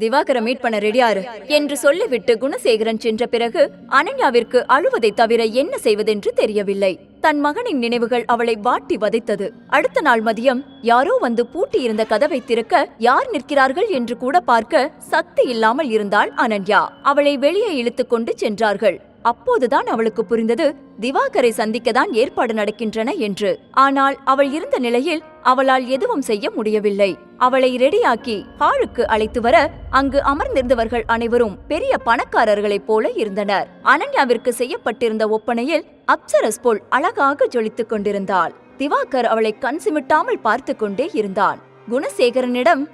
திவாகரை meet பண்ண ரெடியாரு என்று சொல்லிவிட்டு குணசேகரன் சென்ற பிறகு அனன்யாவிற்கு அழுவதை தவிர என்ன செய்வதென்று தெரியவில்லை. தன் மகனின் நினைவுகள் அவளை வாட்டி வதைத்தது. அடுத்த நாள் மதியம் யாரோ வந்து பூட்டியிருந்த கதவை திறக்க யார் நிற்கிறார்கள் என்று கூட பார்க்க சக்தி இல்லாமல் இருந்தாள் அனன்யா. அவளை வெளியே இழுத்துக் கொண்டு சென்றார்கள். அப்போதுதான் அவளுக்கு புரிந்தது திவாகரை சந்திக்கதான் ஏற்பாடு நடக்கின்றன என்று. ஆனால் அவள் இருந்த நிலையில் அவளால் எதுவும் செய்ய முடியவில்லை. அவளை ரெடியாக்கி ஹாலுக்கு அழைத்து வர அங்கு அமர்ந்திருந்தவர்கள் அனைவரும் பெரிய பணக்காரர்களைப் போல இருந்தனர். அனன்யாவிற்கு செய்யப்பட்டிருந்த ஒப்பனையில் அப்சரஸ் போல் அழகாக ஜொலித்துக் கொண்டிருந்தாள். திவாகர் அவளை கண் சிமிட்டாமல் பார்த்து கொண்டே இருந்தான். குணசேகரனிடம்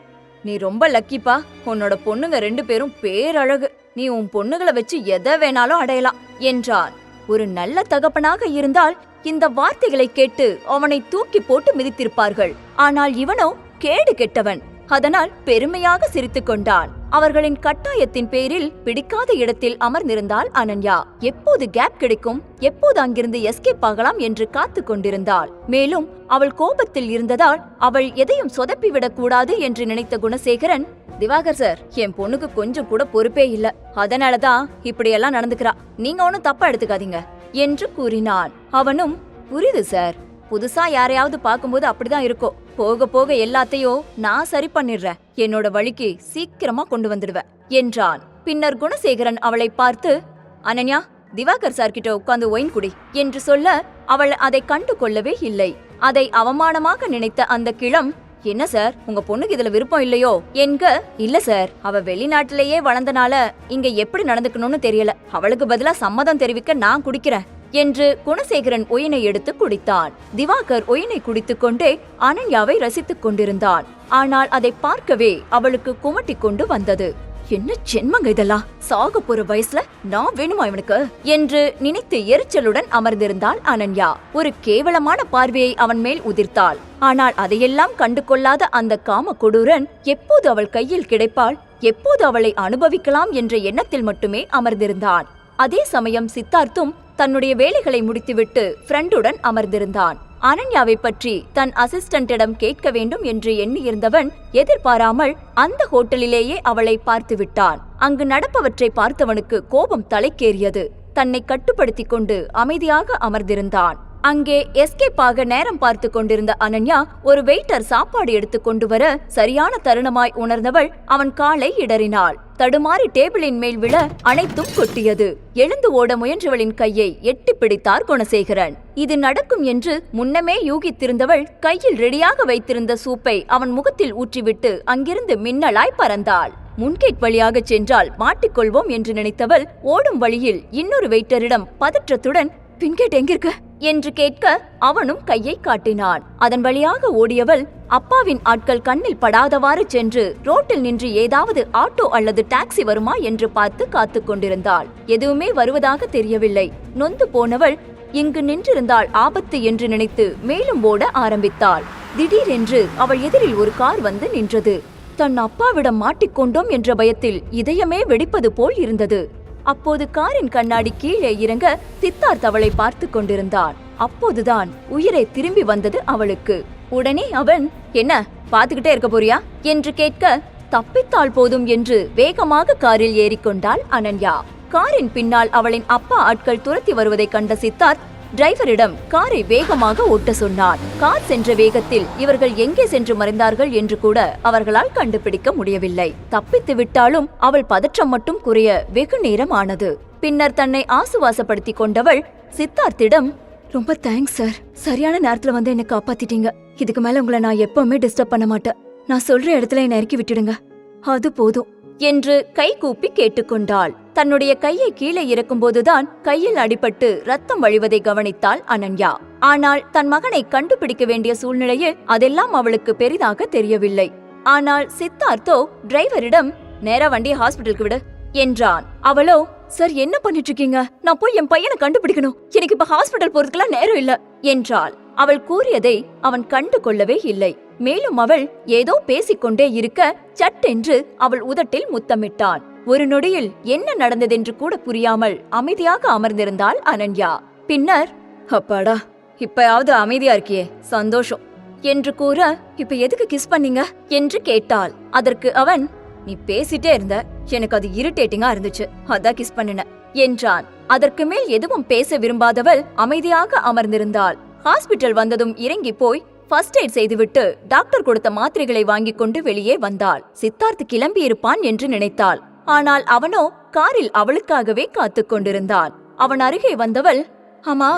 நீ ரொம்ப லக்கிப்பா உன்னோட பொண்ணுங்க ரெண்டு பேரும் பேரழகு. நீ உன் பொண்ணுகளை வச்சு எதை வேணாலும் அடையலாம் என்றான். ஒரு நல்ல தகப்பனாக இருந்தால் இந்த வார்த்தைகளை கேட்டு அவனை தூக்கி போட்டு மிதித்திருப்பார்கள். ஆனால் இவனோ கேடு கெட்டவன். அதனால் பெருமையாக சிரித்துக் கொண்டான். அவர்களின் கட்டாயத்தின் பேரில் பிடிக்காத இடத்தில் அமர்ந்திருந்தாள் அனன்யா. எப்போது கேப் கிடைக்கும் எப்போது அங்கிருந்து எஸ்கேப் ஆகலாம் என்று காத்து கொண்டிருந்தாள். மேலும் அவள் கோபத்தில் இருந்ததால் அவள் எதையும் சொதப்பிவிடக் கூடாது என்று நினைத்த குணசேகரன் திவாகர் சார் என் பொண்ணுக்கு கொஞ்சம் கூட பொறுப்பே இல்ல. அதனாலதான் இப்படியெல்லாம் நடந்துக்கிறா. நீங்க ஒன்னும் தப்பா எடுத்துக்காதீங்க என்று கூறினான். அவனும் புரியுது சார். புதுசா யாரையாவது பார்க்கும்போது அப்படிதான் இருக்கும். போக போக எல்லாத்தையும் நான் சரி பண்ணிடுறேன். என்னோட வழிக்கு சீக்கிரமா கொண்டு வந்துடுவேன் என்றான். பின்னர் குணசேகரன் அவளை பார்த்து அனன்யா திவாகர் சார் கிட்ட உட்கார்ந்து ஒயின் குடி என்று சொல்ல அவள் அதை கண்டு கொள்ளவே இல்லை. அதை அவமானமாக நினைத்த அந்த கிளம் என்ன சார்? உங்க பொண்ணுக்கு இதுல விருப்பம் இல்லையோ? என்க இல்ல சார். அவ வெளிநாட்டிலேயே வளர்ந்தனால இங்க எப்படி நடந்துக்கணும்னு தெரியல. அவளுக்கு பதிலா சம்மதம் தெரிவிக்க நான் குடிக்கிறேன் என்று குணசேகரன் ஒயினை எடுத்து குடித்தான். திவாகர் ஒயினை குடித்துக் கொண்டே அனன்யாவை ரசித்துக் கொண்டிருந்தான். ஆனால் அதை பார்க்கவே அவளுக்கு குமட்டிக் கொண்டு வந்தது. என்ன ஜென்மங்க இதெல்லாம் சாக போற வயசுல நான் வேணுமா இவனுக்கு? என்று நினைத்து எரிச்சலுடன் அமர்ந்திருந்தாள் அனன்யா. ஒரு கேவலமான பார்வையை அவன் மேல் உதிர்த்தாள். ஆனால் அதையெல்லாம் கண்டு கொள்ளாத அந்த காம கொடூரன் எப்போது அவள் கையில் கிடைப்பாள்? எப்போது அவளை அனுபவிக்கலாம் என்ற எண்ணத்தில் மட்டுமே அமர்ந்திருந்தான். அதே சமயம் சித்தார்த்தும் தன்னுடைய வேலைகளை முடித்துவிட்டு ஃப்ரெண்டுடன் அமர்ந்திருந்தான். அனன்யாவை பற்றி தன் அசிஸ்டண்டிடம் கேட்க வேண்டும் என்று எண்ணியிருந்தவன் எதிர்பாராமல் அந்த ஹோட்டலிலேயே அவளை பார்த்து விட்டான் அங்கு நடப்பவற்றை பார்த்தவனுக்கு கோபம் தலைக்கேறியது. தன்னை கட்டுப்படுத்திக் கொண்டு அமைதியாக அமர்ந்திருந்தான். அங்கே எஸ்கேப் ஆக நேரம் பார்த்து கொண்டிருந்த அனன்யா ஒரு வெயிட்டர் சாப்பாடு எடுத்துக் கொண்டு வர சரியான தருணமாய் உணர்ந்தவள் அவன் காலை இடறினாள். தடுமாறி டேபிளின் மேல் விழ அனைத்தும் கொட்டியது. எழுந்து ஓட முயன்றவளின் கையை எட்டி பிடித்தார் குணசேகரன். இது நடக்கும் என்று முன்னமே யூகித்திருந்தவள் கையில் ரெடியாக வைத்திருந்த சூப்பை அவன் முகத்தில் ஊற்றிவிட்டு அங்கிருந்து மின்னலாய் பறந்தாள். முன்கேட் வழியாக சென்றால் மாட்டிக்கொள்வோம் என்று நினைத்தவள் ஓடும் வழியில் இன்னொரு வெயிட்டரிடம் பதற்றத்துடன் பின்கேட் எங்கிருக்க? என்று கேட்க அவனும் கையை காட்டினான். அதன் வழியாக ஓடியவள் அப்பாவின் ஆட்கள் கண்ணில் படாதவாறு சென்று ரோட்டில் நின்று ஏதாவது ஆட்டோ அல்லது டாக்ஸி வருமா என்று பார்த்து காத்து கொண்டிருந்தாள். எதுவுமே வருவதாக தெரியவில்லை. நொந்து போனவள் இங்கு நின்றிருந்தால் ஆபத்து என்று நினைத்து மேலும் ஓட ஆரம்பித்தாள். திடீரென்று அவள் எதிரில் ஒரு கார் வந்து நின்றது. தன் அப்பாவிடம் மாட்டிக்கொண்டோம் என்ற பயத்தில் இதயமே வெடிப்பது போல் இருந்தது. அப்போது காரின் கண்ணாடி கீழே இறங்க சித்தார்த் அவளை பார்த்து கொண்டிருந்தான். அப்போதுதான் உயிரை திரும்பி வந்தது அவளுக்கு. உடனே அவன் என்ன பாத்துக்கிட்டே இருக்க போறியா? என்று கேட்க தப்பித்தால் போதும் என்று வேகமாக காரில் ஏறிக்கொண்டாள் அனன்யா. காரின் பின்னால் அவளின் அப்பா ஆட்கள் துரத்தி வருவதைக் கண்ட சித்தார்த் டிரைவரிடம் காரை வேகமாக ஓட்ட சொன்னார். கார் சென்ற வேகத்தில் இவர்கள் எங்கே சென்று மறைந்தார்கள் என்று கூட அவர்களால் கண்டுபிடிக்க முடியவில்லை. தப்பித்து விட்டாலும் அவள் பதற்றம் மட்டும் குறைய வெகு நேரம் ஆனது பின்னர் தன்னை ஆசுவாசப்படுத்திக் கொண்டவள் சித்தார்த்திடம் ரொம்ப தேங்க்ஸ் சார். சரியான நேரத்துல வந்து என்ன காப்பாத்திட்டீங்க. இதுக்கு மேல உங்களை நான் எப்பவுமே டிஸ்டர்ப் பண்ண மாட்டேன். நான் சொல்ற இடத்துல என்ன இறக்கி விட்டுடுங்க. அது போதும். என்று கைகூப்பி கேட்டுக்கொண்டாள். தன்னுடைய கையை கீழே இறக்கும்போதுதான் கையில் அடிபட்டு ரத்தம் வழிவதை கவனித்தாள் அனன்யா. ஆனால் தன் மகனை கண்டுபிடிக்க வேண்டிய சூழ்நிலையில் அதெல்லாம் அவளுக்கு பெரிதாக தெரியவில்லை. ஆனால் சித்தார்த்தோ டிரைவரிடம் நேரா வண்டி ஹாஸ்பிட்டலுக்கு விடு என்றான். அவளோ சார் என்ன பண்ணிட்டு இருக்கீங்க நான் போய் என் பையனை கண்டுபிடிக்கணும். எனக்கு இப்ப ஹாஸ்பிட்டல் போறதுக்கெல்லாம் நேரம் இல்ல. என்றாள். அவள் கூறியதை அவன் கண்டு கொள்ளவே இல்லை. மேலும் அவள் ஏதோ பேசிக்கொண்டே இருக்க சட்டென்று அவள் உதட்டில் முத்தமிட்டான் ஒரு நொடியில் என்ன நடந்ததென்று கூட புரியாமல் அமைதியாக அமர்ந்திருந்தாள் அனன்யா. பின்னர் அப்பாடா இப்பயாவது அமைதியா இருக்கியே. சந்தோஷம். என்று கூற இப்ப எதுக்கு கிஸ் பண்ணீங்க? என்று கேட்டாள். அதற்கு அவன் நீ பேசிட்டே இருந்த. எனக்கு அது இரிட்டேட்டிங்கா இருந்துச்சு. அதான் கிஸ் பண்ணின. என்றான். அதற்கு மேல் எதுவும் பேச விரும்பாதவள் அமைதியாக அமர்ந்திருந்தாள். ஹாஸ்பிட்டல் வந்ததும் இறங்கி போய் ஃபர்ஸ்ட் எய்ட் செய்துவிட்டு டாக்டர் கொடுத்த மாத்திரைகளை வாங்கிக் கொண்டு வெளியே வந்தாள். சித்தார்த் கிளம்பி இருப்பான் என்று நினைத்தாள். ஆனால் அவனோ காரில் அவளுக்காகவே காத்துக் கொண்டிருந்தான். அவன் அருகே வந்தவள் ஆமா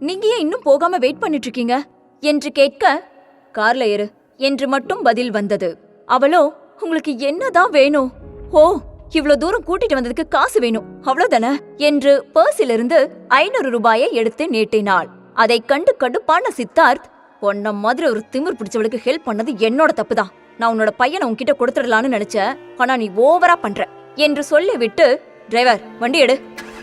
நீங்க ஏன் இன்னும் போகாம வெயிட் பண்ணிட்டு இருக்கீங்க? என்று கேட்க கார்ல ஏறு. என்று மட்டும் பதில் வந்தது. அவளோ உங்களுக்கு என்னதான் வேணும்? ஓ இவ்வளவு தூரம் கூட்டிட்டு வந்ததுக்கு காசு வேணும். அவ்வளவுதானே? என்று பர்ஸிலிருந்து ஐநூறு ரூபாயை எடுத்து நீட்டினாள். அதை கண்டு கடுப்பான சித்தார்த் உன்ன மாதிரி ஒரு திமிர் பிடிச்சவளுக்கு ஹெல்ப் பண்ணது என்னோட தப்பு தான் நான் உன்னோட பையனை உன்கிட்ட கொடுத்துடலான்னு நினைச்சேன். ஆனா நீ ஓவரா பண்ற. என்று சொல்லிவிட்டு டிரைவர் வண்டி எடு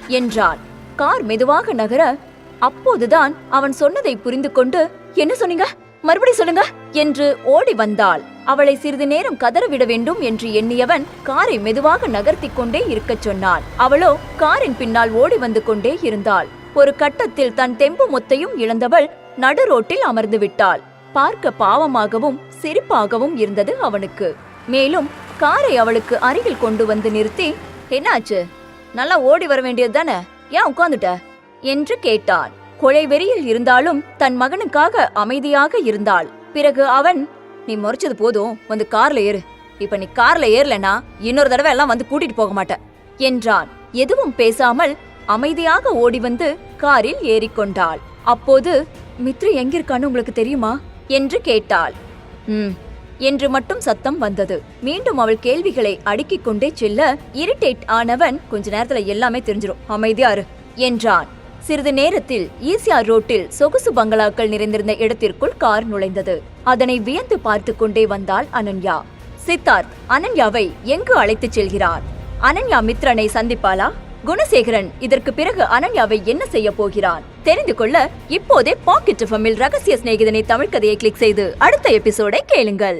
என்றான் கார் மெதுவாக நகர அப்போதுதான் அவன் சொன்னதை புரிந்து கொண்டு என்ன சொன்னீங்க? மறுபடி சொல்லுங்க என்று ஓடி வந்தாள். அவளை சிறிது நேரம் கதறவிட வேண்டும் என்று எண்ணியவன் காரை மெதுவாக நகர்த்திக் கொண்டே இருக்கச் சொன்னான் அவளோ காரின் பின்னால் ஓடி வந்து கொண்டே இருந்தாள். ஒரு கட்டத்தில் தன் தெம்பு மொத்தையும் இழந்தவள் நடு ரோட்டில் அமர்ந்து விட்டாள். பார்க்க பாவமாகவும் சிரிப்பாகவும் இருந்தது அவனுக்கு. மேலும் காரை அவளுக்கு அருகில் கொண்டு வந்து நிறுத்தி என்னாச்சு? நல்லா ஓடி வர வேண்டியது தானே? ஏன் உட்காந்துட்ட என்று கேட்டான் கொலை வெறியில் இருந்தாலும் தன் மகனுக்காக அமைதியாக இருந்தாள். பிறகு அவன் நீ முறைச்சது போதும் வந்து கார்ல ஏறு. இப்ப நீ கார்ல ஏறலனா இன்னொரு தடவை எல்லாம் வந்து கூட்டிட்டு போக மாட்ட என்றான். எதுவும் பேசாமல் அமைதியாக ஓடி வந்து காரில் ஏறிக்கொண்டாள். அப்போது மித்ரு எங்கிருக்கான்னு உங்களுக்கு தெரியுமா? என்று கேட்டாள். ம். என்று மட்டும் சத்தம் வந்தது. மீண்டும் அவள் கேள்விகளை அடுக்கிக் கொண்டே செல்ல இரிட்டேட் ஆனவன் கொஞ்ச நேரத்துல எல்லாமே தெரிஞ்சிடும் அமைதியாரு என்றான். சிறிது நேரத்தில் ஈசிஆர் ரோட்டில் சொகுசு பங்களாக்கள் நிறைந்திருந்த இடத்திற்குள் கார் நுழைந்தது. அதனை வியந்து பார்த்து கொண்டே வந்தாள் அனன்யா. சித்தார்த் அனன்யாவை எங்கு அழைத்துச் செல்கிறார்? அனன்யா மித்ரனை சந்திப்பாளா? குணசேகரன் இதற்கு பிறகு அனன்யாவை என்ன செய்ய போகிறான் தெரிந்து கொள்ள இப்போதே பாக்கெட் எஃப்எம்மில் ரகசிய சிநேகிதனை தமிழ் கதையை கிளிக் செய்து அடுத்த எபிசோடை கேளுங்கள்.